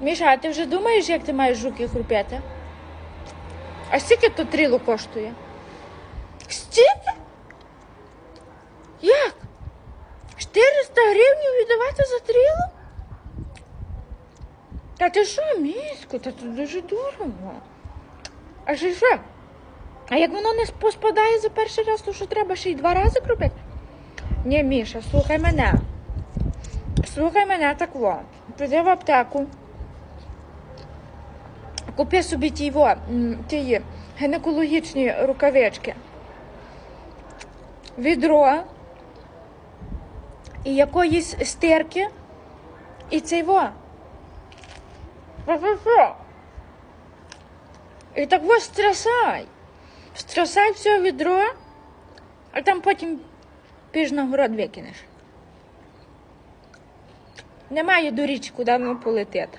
Міша, а ти вже думаєш, як ти маєш жуки хрупети? А скільки то тріло коштує? Стільки? Як? 400 гривень віддавати за тріло? Та ти що, місько, та це дуже дорого. А що що? А як воно не поспадає за перший раз, то що треба ще й два рази кропити? Ні, Міша, слухай мене. Слухай мене так во. Піди в аптеку. Купи собі ті, во, ті гінекологічні рукавички. Відро і якоїсь стирки. І цей во. І так во стрясай. Стрясай все відро, а там потім піж на город викинеш. Немає до річки, куди воно полетить.